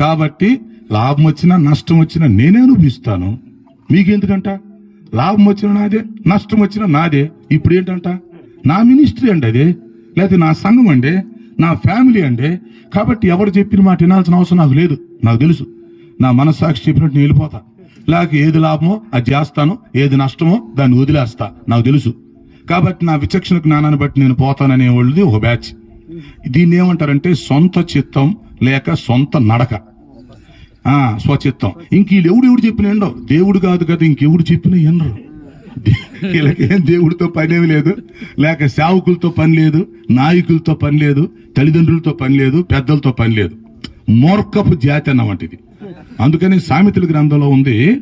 కాబట్టి లాభం వచ్చినా నష్టం వచ్చినా నేనే అనుభవిస్తాను. మీకెందుకంట? లాభం వచ్చినా నాదే నష్టం వచ్చినా నాదే. ఇప్పుడు ఏంటంట నా మినిస్ట్రీ అండి అదే. లేకపోతే నా సంఘం అండి నా ఫ్యామిలీ అండి. కాబట్టి ఎవరు చెప్పిన మాట వినాల్సిన అవసరం నాకు లేదు. నాకు తెలుసు. నా మనస్సాక్షి చెప్పినట్టు నేను వెళ్ళిపోతా. లేక ఏది లాభమో అది చేస్తాను ఏది నష్టమో దాన్ని వదిలేస్తా. నాకు తెలుసు. కాబట్టి నా విచక్షణ జ్ఞానాన్ని బట్టి నేను పోతాననే వాళ్ళది ఒక బ్యాచ్. దీన్ని ఏమంటారంటే సొంత చిత్తం లేక సొంత నడక. స్వచిత్తం. ఇంక వీళ్ళు ఎవడు ఎవడు చెప్పిన ఎండో? దేవుడు కాదు కదా ఇంకెవడు చెప్పిన ఎండరు? వీళ్ళకేం దేవుడితో పనేమి లేదు. లేక సేవకులతో పని లేదు నాయకులతో పని లేదు తల్లిదండ్రులతో పని లేదు పెద్దలతో పని లేదు. మూర్ఖపు జాతి అన్నమాటిది అందుకని సామెతల గ్రంథంలో ఉంది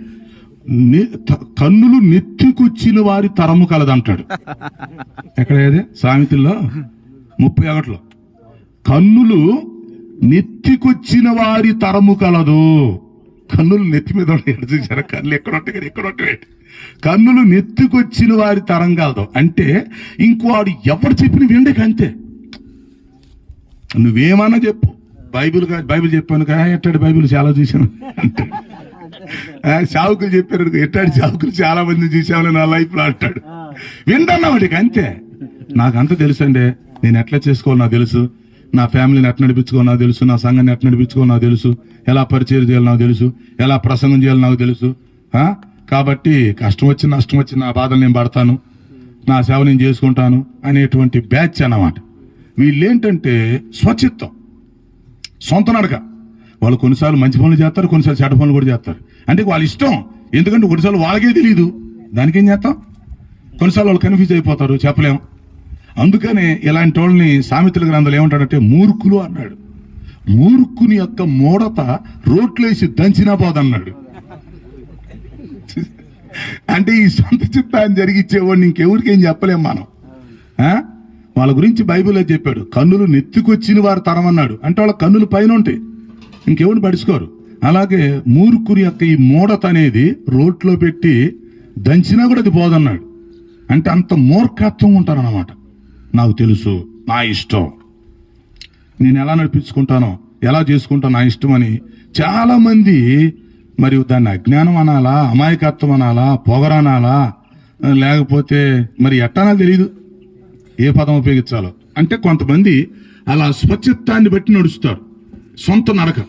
కన్నులు నెత్తికొచ్చిన వారి తరము కలదంటాడు. ఎక్కడ ఏది? సామెతల్లో ముప్పై ఒకటిలో. కన్నులు నెత్తికొచ్చిన వారి తరము కలదు. కన్నులు నెత్తి మీద చూసారా? కన్నులు ఎక్కడ ఉంటాయి కదా, ఎక్కడ ఉంటాయి కన్నులు నెత్తికొచ్చిన వారి తరం కలదు. అంటే ఇంకోడు ఎవరు చెప్పిన విండక అంతే. నువ్వేమన్నా చెప్పు. బైబిల్ కా- బైబిల్ చెప్పాను కదా ఎట్టాడు బైబిల్? చాలా చూశాను. అంటే సావుకులు చెప్పారు ఎట్టాడు సావుకులు చాలా మంది చూసామని నా లైఫ్లో అంటాడు. వింటన్నా వాడికి అంతే. నాకు అంత తెలుసు అండి నేను ఎట్లా చేసుకోవాలో నాకు తెలుసు. నా ఫ్యామిలీని ఎట్లా నడిపించుకో నాకు తెలుసు నా సంఘాన్ని ఎట్లా నడిపించుకో నాకు తెలుసు ఎలా పరిచయం చేయాలో నాకు తెలుసు ఎలా ప్రసంగం చేయాలో నాకు తెలుసు కాబట్టి కష్టం వచ్చి నష్టం వచ్చి నా బాధలు నేను పడతాను నా సేవ నేను చేసుకుంటాను అనేటువంటి బ్యాచ్ అన్నమాట. వీళ్ళేంటంటే స్వచిత్తం సొంత నడక. వాళ్ళు కొన్నిసార్లు మంచి పనులు చేస్తారు కొన్నిసార్లు చెడ్డ పనులు కూడా చేస్తారు. అంటే వాళ్ళ ఇష్టం. ఎందుకంటే కొన్నిసార్లు వాళ్ళకే తెలియదు దానికేం చేస్తాం? కొన్నిసార్లు వాళ్ళు కన్ఫ్యూజ్ అయిపోతారు చెప్పలేం. అందుకనే ఇలాంటి వాళ్ళని సామెతల గ్రంథాలు ఏమంటాడంటే మూర్ఖులు అన్నాడు. మూర్ఖుని యొక్క మూడత రోట్లేసి దంచినా పోదన్నాడు అంటే ఈ సొంత చిత్తాన్ని జరిగించేవాడిని ఇంకెవరికి ఏం చెప్పలేం మనం. వాళ్ళ గురించి బైబిల్లో చెప్పాడు. కన్నులు నెత్తుకొచ్చిన వారు తరమన్నాడు. అంటే వాళ్ళ కన్నులు పైన ఉంటాయి. ఇంకెవరిని పడుచుకోరు. అలాగే మూర్ఖుని యొక్క ఈ మూడత అనేది రోట్లో పెట్టి దంచినా కూడా అది పోదన్నాడు అంటే అంత మూర్ఖత్వం ఉంటారన్నమాట. నాకు తెలుసు నా ఇష్టం. నేను ఎలా నడిపించుకుంటానో ఎలా చేసుకుంటాను నా ఇష్టం అని చాలామంది మరియు మరి దాన్ని అజ్ఞానం అనాలా అమాయకత్వం అనాలా పొగరనాలా లేకపోతే మరి ఎట్టనా తెలియదు ఏ పదం ఉపయోగించాలో. అంటే కొంతమంది అలా స్వచ్ఛత్వాన్ని బట్టి నడుస్తారు. సొంత నడక.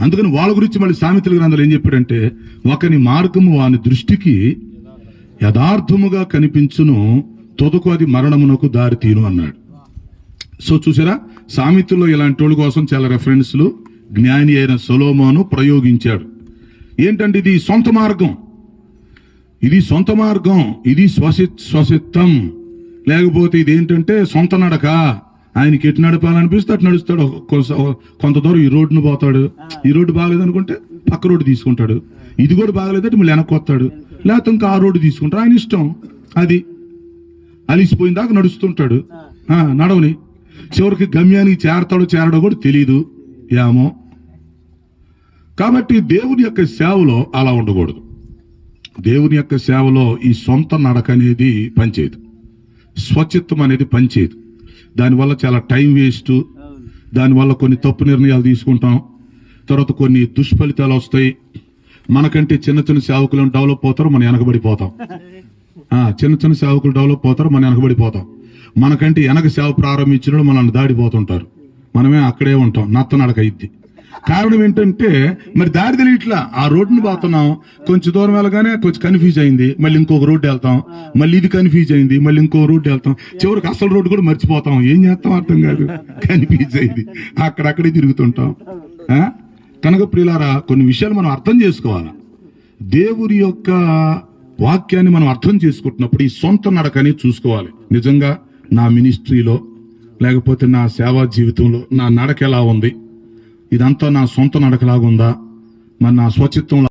అందుకని వాళ్ళ గురించి మళ్ళీ సామెతల గ్రంథాలు ఏం చెప్పాడంటే ఒకని మార్గము వాని దృష్టికి యథార్థముగా కనిపించును తొదకు అది మరణమునకు దారి తీను అన్నాడు. సో చూసారా సామెతల్లో ఇలాంటి వాళ్ళ కోసం చాలా రెఫరెన్స్లు జ్ఞాని అయిన సొలోమోను ప్రయోగించాడు. ఏంటంటే ఇది సొంత మార్గం. ఇది సొంత మార్గం ఇది స్వసి స్వసిత్తం లేకపోతే ఇది ఏంటంటే సొంత నడక. ఆయనకి ఎటు నడపాలనిపిస్తే అటు నడుస్తాడు. కొంత దూరం ఈ రోడ్డును పోతాడు. ఈ రోడ్డు బాగలేదనుకుంటే పక్క రోడ్డు తీసుకుంటాడు. ఇది కూడా బాగలేదంటే మళ్ళీ వెనక్కి వస్తాడు. లేకపోతే ఇంకా ఆ రోడ్డు తీసుకుంటాడు. ఆయన ఇష్టం. అది. అలిసిపోయిన దాకా నడుస్తుంటాడు నడవని. చివరికి గమ్యానికి చేరతాడో చేరడో కూడా తెలియదు ఏమో. కాబట్టి దేవుని యొక్క సేవలో అలా ఉండకూడదు. దేవుని యొక్క సేవలో ఈ సొంత నడక అనేది పనిచేయదు. స్వచ్ఛత్వం అనేది పనిచేయదు. దానివల్ల చాలా టైం వేస్ట్. దానివల్ల కొన్ని తప్పు నిర్ణయాలు తీసుకుంటాం. తర్వాత కొన్ని దుష్ఫలితాలు వస్తాయి. మనకంటే చిన్న చిన్న సేవకులను డెవలప్ అవుతారు మనం వెనకబడిపోతాం. చిన్న చిన్న సేవకులు డెవలప్ అవుతారు మనం వెనకబడిపోతాం. మనకంటే వెనక సేవ ప్రారంభించిన మనల్ని దాడిపోతుంటారు మనమే అక్కడే ఉంటాం నత్త నడక ఇద్ది కారణం ఏంటంటే మరి దారి తెలియట్లా ఆ రోడ్డుని పోతున్నాం కొంచెం దూరం వెళ్ళగానే కొంచెం కన్ఫ్యూజ్ అయింది మళ్ళీ ఇంకొక రోడ్డు వెళ్తాం మళ్ళీ ఇది కన్ఫ్యూజ్ అయింది మళ్ళీ ఇంకో రోడ్డు వెళ్తాం. చివరికి అసలు రోడ్డు కూడా మర్చిపోతాం. ఏం చేస్తాం అర్థం కాదు. కన్ఫ్యూజ్ అయింది. అక్కడక్కడే తిరుగుతుంటాం. కనుక ప్రియులారా కొన్ని విషయాలు మనం అర్థం చేసుకోవాలి. దేవుడి యొక్క వాక్యాన్ని మనం అర్థం చేసుకుంటున్నప్పుడు ఈ సొంత నడకని చూసుకోవాలి. నిజంగా నా మినిస్ట్రీలో లేకపోతే నా సేవా జీవితంలో నా నడక ఎలా ఉంది? ఇదంతా నా సొంత నడకలాగుందా? మరి నా స్వచిత్వం